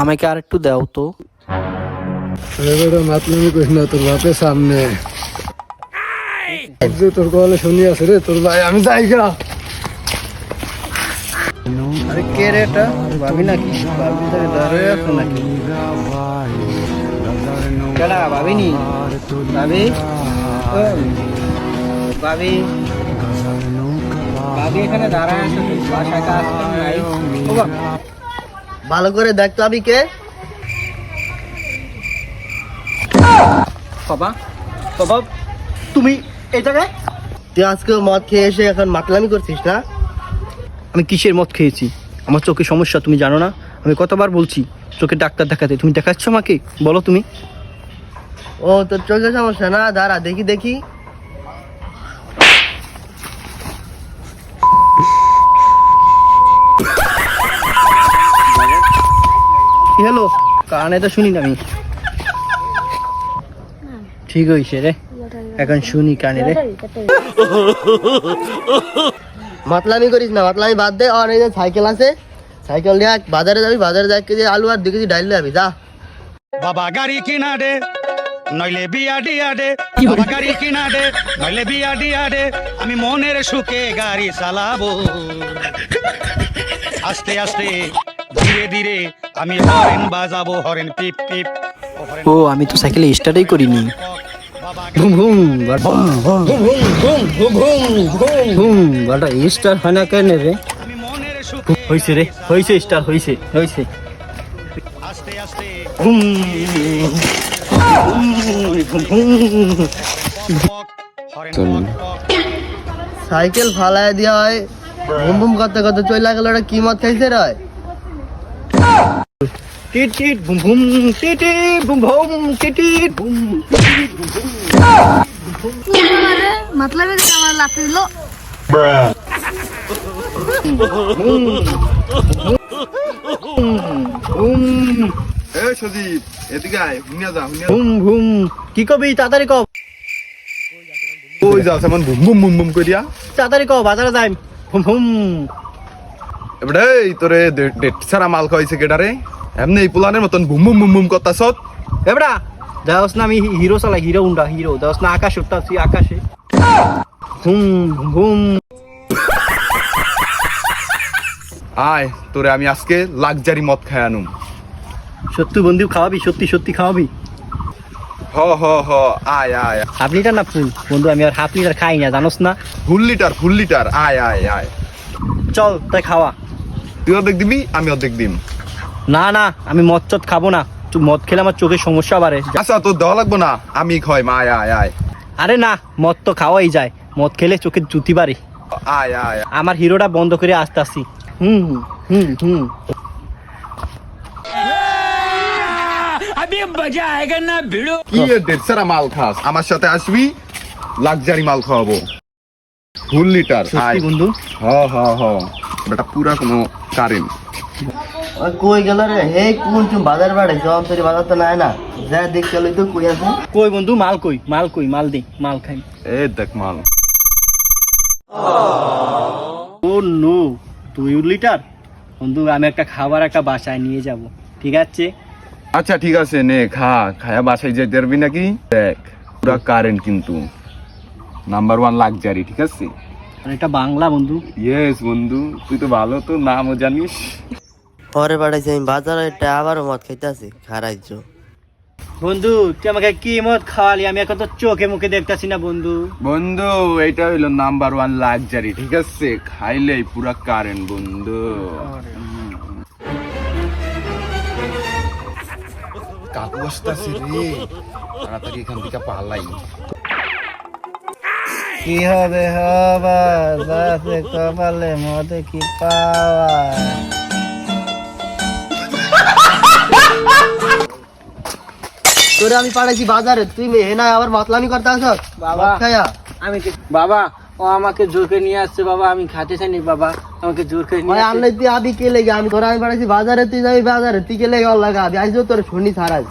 আমাকে আর একটু দাও তো। মাতলামি করিস না তোর বাপের সামনে। যে তোর গলে শুনি আছে রে তোর ভাই আমি যাই গা। আরে কে রে এটা? ভাবি নাকি? ভাবি ধরে ধরে আছে নাকি? কেডা ভাবি? ভাবি ভাবি। ভালো করে দেখ তো আমি কে বাবা বাবা তুমি এই জায়গায়? তুই আজকে মদ খেয়ে এসে এখন মাতলামি করছিস না? আমি কিসের মদ খেয়েছি? আমার চোখে সমস্যা তুমি জানো না? আমি কতবার বলছি চোখে ডাক্তার দেখাতে। তুমি দেখাচ্ছ আমাকে? বলো তুমি। ও তোর চোখে সমস্যা? না দাঁড়া দেখি দেখি। কি হলো? কানে তো শুনি না আমি। ঠিক হয়েছে রে। এখন শুনি কানে রে। মাতলামি করিস না মাতলামি বাদ দে। আর এই যে সাইকেল আছে সাইকেল নিয়ে বাজারে যাবি বাজারে যাই কেজি আলু আর দু কেজি ডাইল যাবি যা। বাবা গাড়ি কিনা দে নইলে বিয়া দিয়া দে। বাবা গাড়ি কিনা দে নইলে বিয়া দিয়া দে। আমি মনের সুখে গাড়ি চালাবো। আস্তে আস্তে ধীরে ধীরে আমি হরেন বাজাবো হরেন পিপ পিপ। ও আমি তো সাইকেলে স্টার্টই করিনি। ঘুম ঘুম হ্যাঁ, হ্যাঁ। বাটা স্টার হয় না কেন রে? হইছে রে হইছে স্টার হইছে হইছে। আস্তে আস্তে। সাইকেল ফালায় দেওয়া হয় ঘুম ঘুম করতে করতে চলে গেল ওটা কি মত খাইছে রে? টিটিট বুম বুম টিটিট বুম বুম টিটিট বুম মতলব কি কবি তাড়াতাড়ি কব কই যাও সেমন বুম বুম বুম ঘুম কই দিয়া তাড়াতাড়ি কব বাজারে যাই। হুম হুম এবারে এই তোরে ডেট সারা মাল খাইছে কেডারে এমনি এই পুলানের মতন বুম বুম বুম বুম করতাছত এবড়া দেওস না আমি হিরো চালাই হিরো উন্ডা হিরো। দেওস না আকাশ উঠতাছি আকাশে। হুম হুম। আয় তোরে আমি আজকে লাক্সারি মদ খাই আনুম। সত্যি বন্ধু খাওয়াবি সত্যি সত্যি খাওয়াবি। হ হ হ আয় আয়। হাফ লিটার না ফুল? বন্ধু আমি আর হাফ লিটার খাই না জানোস না? ফুল লিটার ফুল লিটার আয় আয় আয়। চল তাই খাওয়া। তুই অর্ধেক দিবি আমি অর্ধেক দিম। না না আমি মদ চদ খাব না। তুই মদ খেলে আমার চোখের সমস্যা বাড়ে। আচ্ছা তোর দেওয়া লাগবো না? আমি খাই মা আয় আয় আয়। আরে না মদ তো খাওয়াই যায়। মদ খেলে চোখের জুতি বাড়ে। আয় আয় আমার হিরোটা বন্ধ করে আসতে আসি হুম হুম হুম। কি মাল খাস? আমার সাথে আসবি লাক্সারি মাল খাওয়াবো। ফুল লিটার বন্ধু? হ হ হ। এটা পুরা কোনো কারেন্ট। কই গেল রে? হে কোন চুম বাজার বাড়ে? জম তোর বাজার তো নাই না। যা দেখ চলো তো কই আছে। কই বন্ধু? মাল কই? মাল কই? মাল দে মাল খাই। এ দেখ মাল। ও নো দুই লিটার? বন্ধু আমি একটা খাবার একটা বাসায় নিয়ে যাব। ঠিক আছে? আচ্ছা ঠিক আছে নে খা। খায়া বাসায় যেতে পারবি নাকি? দেখ পুরা কারেন্ট কিন্তু। নাম্বার ওয়ান লাগজারি ঠিক আছে? আর এটা বাংলা বন্ধু। ইয়েস বন্ধু। তুই তো ভালো তো নামও জানিস। পরে বাড়াইছি আমি বাজারে এটা আবারও মদ খাইতে আছি খারাইছ বন্ধু তুই আমাকে কি মত খাওয়ালি? আমি এখন তো চোখে মুখে দেখতাছি না বন্ধু। বন্ধু এটা হইল নাম্বার ওয়ান লাক্সারি ঠিক আছে? খাইলেই পুরা কারেন্ট বন্ধু। কাকু আসতেছে রে। তাড়াতাড়ি এখান থেকে পালাই। কি হবে? হবা যাতে কপালে মদে কি পাওয়া? তোরে আমি পাঠাইছি বাজারে তুই হে না আবার মাতলামি করতে আস বাবা। খায়া। আমি কি- বাবা ও আমাকে জোর করে নিয়ে আসছে বাবা আমি খাতে চাইনি বাবা আমাকে জোর করে নিয়ে মানে আসছে। আনলে তুই আবি কে লেগে আমি তোরা আমি পাঠাইছি বাজারে তুই যাবি বাজারে তুই কে লেগে লাগা আবি আইসো তোর শুনি ছাড়াই।